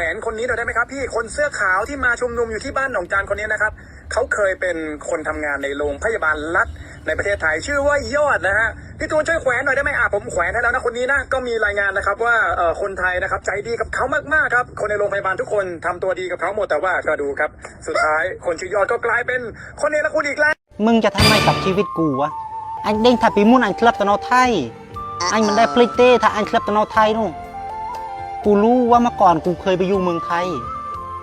วนคนนี้หน่อยได้ไหมครับ พี่คนเสื้อขาวที่มาชุมนุมอยู่ที่บ้านหนองจานคนนี้นะครับเขาเคยเป็นคนทำงานในโรงพยาบาลรัฐในประเทศไทยชื่อว่ายอดนะฮะพี่ตูนช่วยแขวนหน่อยได้ไหมอะผมแขวนให้แล้วนะคนนี้นะก็มีรายงานนะครับว่าเอ่อคนไทยนะครับใจดีกับเขามากๆครับ คนในโรงพยาบาลทุกคนทำตัวดีกับเขาหมดแต่ว่าก็ดูครับ สุดท้ายคนชื่อยอดก็กลายเป็นคนเนรคุณอีกแล้วมึงจะทำไมกับชีวิตกูวะ anh đen thà bị muốn anh club tao nó thay anh มันได้พลิกเต้ถ้า anh club ตะนอไทยนู่น กูรู้ว่าเมื่อก่อนกูเคยไปอยู่เมืองไทย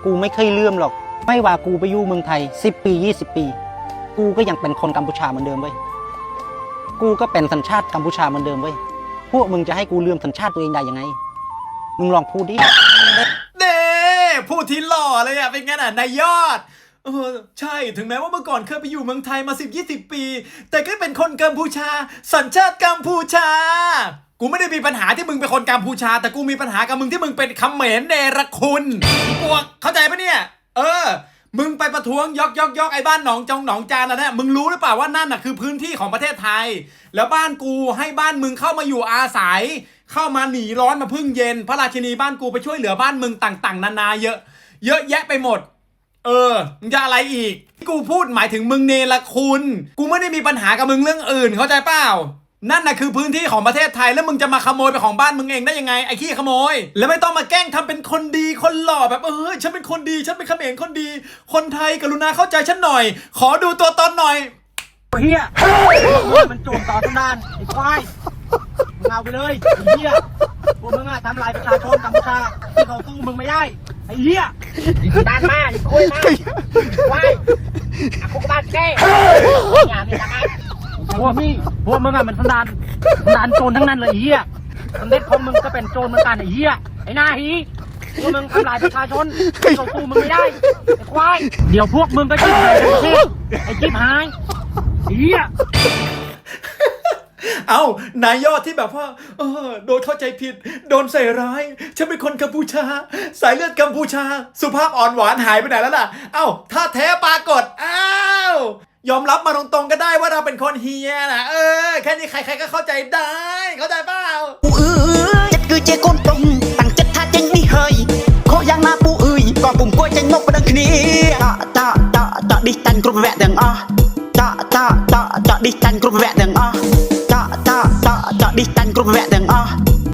กูไม่เคยเลื่อมหรอก ไม่ว่ากูไปอยู่เมืองไทย 10 ปี 20 ปี กูก็ยังเป็นคนกัมพูชาเหมือนเดิมเว้ย กูก็เป็นสัญชาติกัมพูชาเหมือนเดิมเว้ย พวกมึงจะให้กูเลื่อมสัญชาติตัวเองได้ยังไง มึงลองพูดดิ เด้พูดที่หล่อเลยอะเป็นไงน่ะนายยอดเออใช่ถึงแม้ว่าเมื่อก่อนเคยไปอยู่เมืองไทยมา 10 20 ปี แต่ก็เป็นคนกัมพูชา สัญชาติกัมพูชา กูไม่ได้มีปัญหาที่มึงเป็นคนกัมพูชา แต่กูมีปัญหากับมึงที่มึงเป็นคเขมรเนรคุณพวกเข้าใจปะเนี่ย เออ มึงไปประท้วงยอกยอกยอกไอ้บ้านหนองจงหนองจานนะเนี่ยมึงรู้หรือเปล่าว่านั่นน่ะคือพื้นที่ของประเทศไทย แล้วบ้านกูให้บ้านมึงเข้ามาอยู่อาศัย เข้ามาหนีร้อนมาพึ่งเย็น พระราชินีบ้านกูไปช่วยเหลือบ้านมึงต่าง ๆ นานาเยอะ เยอะแยะไปหมดเออมึงจะอะไรอีก กูพูดหมายถึงมึงเนรคุณ กูไม่ได้มีปัญหากับมึงเรื่องอื่นเข้าใจเปล่า นั่นน่ะคือพื้นที่ของประเทศไทยแล้วมึงจะมาขโมยไปของบ้านมึงเองได้ยังไงไอ้ขี้ขโมย แล้วไม่ต้องมาแกล้งทำเป็นคนดีคนหล่อแบบเออฉันเป็นคนดีฉันเป็นเขมรคนดี คนไทยกรุณาเข้าใจฉันหน่อย ขอดูตัวตนหน่อยเฮียมันโจมต่อตั้งนานไอ้ควายมึงเอาไปเลยไอ้เฮียพวกมึงอะทำลายประชาชนกัมพูชาที่เขาสู้มึงไม่ได้ไอ้เฮียไอ้ด้านมาไอ้คุยมาควายอะคุกบ้านแก้อย่ามีทาง พวกมี่พวกมึงอะมันสันดานสันดานโจรทั้งนั้นเลยไอ้เฮียสันเด็จของมึงก็เป็นโจรเหมือนกันไอ้เฮียไอ้หน้าหีพวกมึงทำลายประชาชนที่เขาสู้มึงไม่ได้ไอ้ควายเดี๋ยวพวกมึงก็ชิบหายทั้งประเทศไอ้ชิบหายไอ้เฮียเอานายยอดที่แบบว่าเออโดนเข้าใจผิด โดนใส่ร้าย ฉันเป็นคนกัมพูชา สายเลือดกัมพูชา สุภาพอ่อนหวานหายไปไหนแล้วล่ะ เอ้า ถ้าแท้ปรากฏอ้าว ยอมรับมาตรงๆก็ได้ว่าเราเป็นคนเฮียนะเออ แค่นี้ใครๆก็เข้าใจได้ เข้าใจเปล่าปูเอ้ยจัดคือเจก้นตรงตั้งจัดท่าเจงนี่เฮยขอยังมาปูเอ้ยก่อนปุ่มกล้วยเจงนกประดังนี้ตะตะตะตะดิจันกรุบแวะดังอะตะตะตะตะดิจันกรุบแวะดังอะ